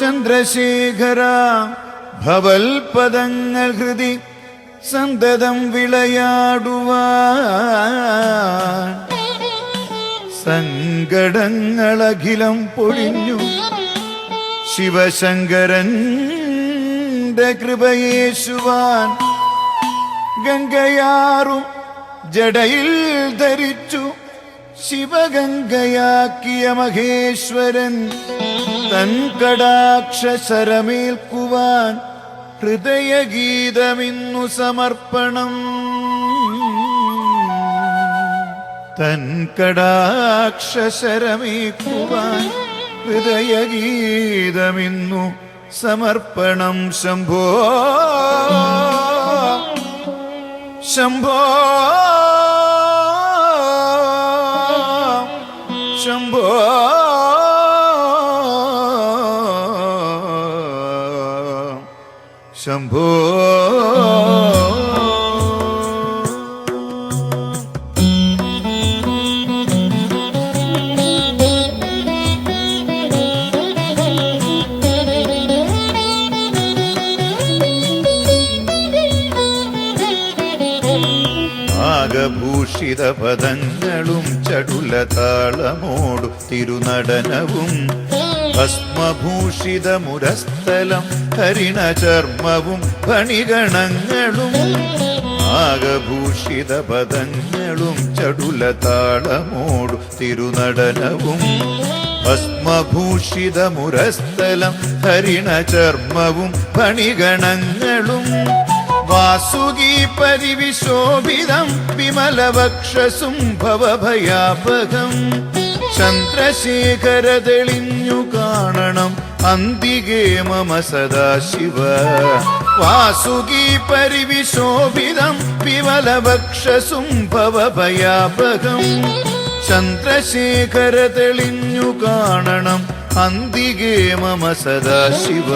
ചന്ദ്രശേഖര ഭവൽപദങ്ങൾ ഹൃതി സന്തതം വിളയാടുവാൻ. സങ്കടങ്ങളഖിലം പൊഴിഞ്ഞു. ശിവശങ്കരന്റെ കൃപയേശുവാൻ ഗംഗയാറും ജടയിൽ ധരിച്ചു. ശിവഗംഗയാക്കിയ മഹേശ്വരൻ തൻ ഹൃദയഗീതമിന്നു സമർപ്പണം. തൻ കടാക്ഷരമേക്കുവാൻ ഹൃദയഗീതമിന്നു സമർപ്പണം. ശംഭോ ശംഭോ. ശംഭോ. ഭൂഷിത പദങ്ങളും ചടുല താളമോടും തിരുനടനവും ഭസ്മഭൂഷിത ഹരിണചർമ്മവും ഫണിഗണങ്ങളും ആകഭൂഷിത പദങ്ങളും ചടുല താളമോടു തിരുനടനവും ഭസ്മഭൂഷിതമുരസ്ഥലം ഹരിണചർമ്മവും ഹരിണ ഫണിഗണങ്ങളും വാസുകി പരിവിശോഭിതം വിമലവക്ഷസും ഭവഭയാപകം ചന്ദ്രശേഖര തെളിഞ്ഞു കാണണം. അന്തികേ മമ സദാശിവ. വാസുകി പരിവിശോഭിതം വിമലവക്ഷസും ഭയാപകം. ചന്ദ്രശേഖര തെളിഞ്ഞു കാണണം. അന്തികേ മമ സദാശിവ.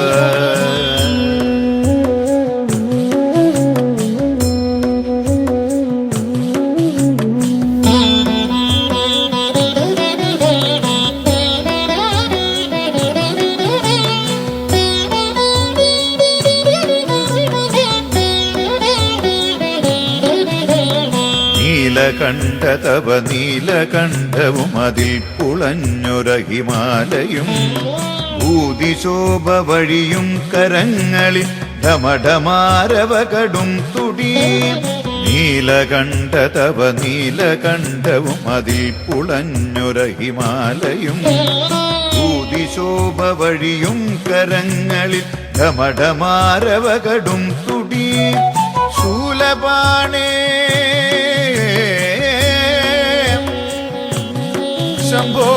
നീലകണ്ഠ തവ നീലകണ്ഠവും അതിൽ പുളഞ്ഞൊര ഹിമാലയും ഭൂതിശോഭ വഴിയും കരങ്ങളിൽ ഢമഢമാരവ കടും തുടി. നീലകണ്ഠതവ നീലകണ്ഠവും അതിൽ പുളഞ്ഞൊര ഹിമാലയും ഭൂതിശോഭ വഴിയും കരങ്ങളിൽ ഢമഢമാരവ കടും തുടി. ശൂലപാണേ ശംഭോ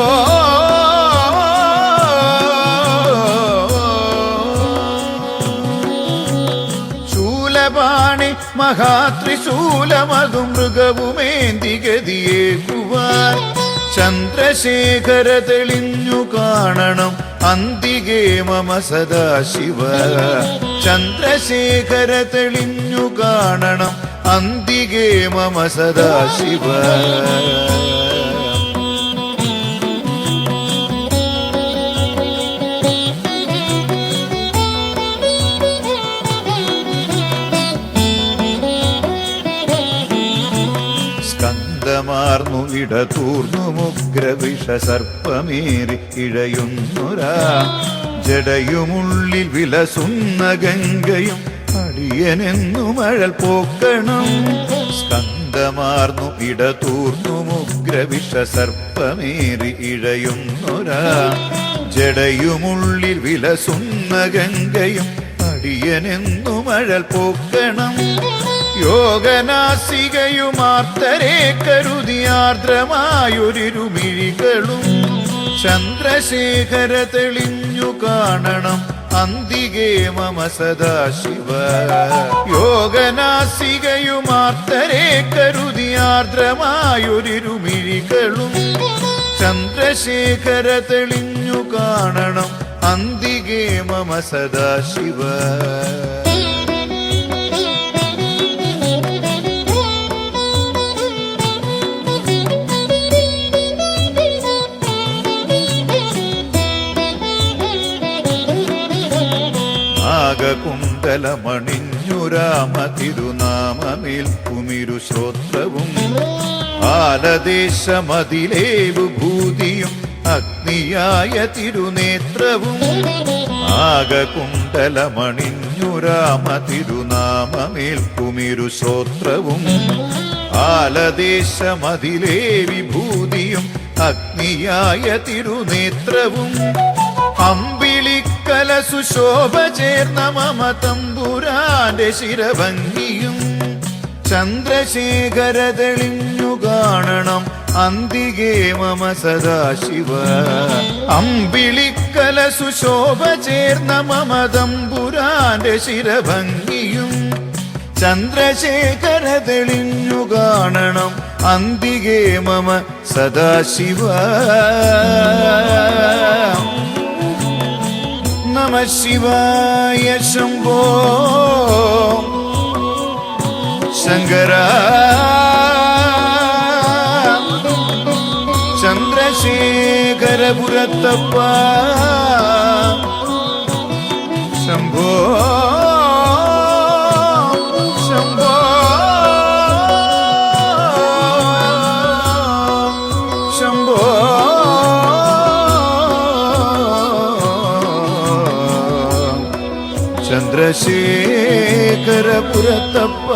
ശൂലപാണി മഹാത്രിശൂലമതു മൃഗവുമേന്തി ഗതിയേക്കുവാൻ ചന്ദ്രശേഖര തെളിഞ്ഞു കാണണം അന്തികേ മമ സദാശിവ. ചന്ദ്രശേഖര തെളിഞ്ഞു കാണണം അന്തികേ മമ സദാശിവ. സ്കന്ദമാർന്നു ഇടതൂർന്നു മുഗ്രവിഷ സർപ്പമേറി ഇഴയുന്നൊരാ. ജടയുമുള്ളിൽ വിലസുന്ന ഗംഗയും അടിയനെന്നു മഴൽ പോക്കണം. സ്കന്ദമാർന്നു ഇടതൂർന്നു മുഗ്രവിഷ സർപ്പമേറി ഇഴയുന്നൊരാ. ജടയുമുള്ളിൽ വിലസുന്ന ഗംഗയും അടിയനെന്നു മഴൽ പോക്കണം. യോഗനാസികയുമാർത്തരെ കരുതിയാർദ്രമായൊരിരുമിഴികളും ചന്ദ്രശേഖര തെളിഞ്ഞു കാണണം അന്തികേ മമ സദാശിവ. യോഗനാസികയുമാർത്തരെ കരുതിയാർദ്രമായൊരിരുമിഴികളും ചന്ദ്രശേഖര തെളിഞ്ഞു കാണണം അന്തികേ മമ സദാശിവ. നാഗകുണ്ടലമണിഞ്ഞു രാമ തിരുനാമമേൽ കുമിരു ശ്രോത്രവും ആലദേശമതിലേവു ഭൂതിയും അഗ്നിയായ തിരുനേത്രവും നാഗകുണ്ടലമണിഞ്ഞു രാമ ശ്രോത്രവും ആലദേശമതിലേ വിഭൂതിയും അഗ്നിയായ തിരുനേത്രവും അമ്പിളിക്കല സുശോഭ ചേർന്ന മമ തമ്പുരാന്റെ ശിരഭംഗിയും ചന്ദ്രശേഖര തെളിഞ്ഞു കാണണം അന്തികേ മമ സദാശിവ. അമ്പിളിക്കല സുശോഭ ചേർന്ന മമ തമ്പുരാന്റെ ശിരഭംഗിയും ചന്ദ്രശേഖര തെളിഞ്ഞു കാണണം അന്തികേ മമ സദാശിവ. சிவாய சம்போ. சங்கரா. சந்திரசேகரபுரத்தப்பா. சம்போ. ಚಂದ್ರಶೇಖರಪುರ ತಪ್ಪ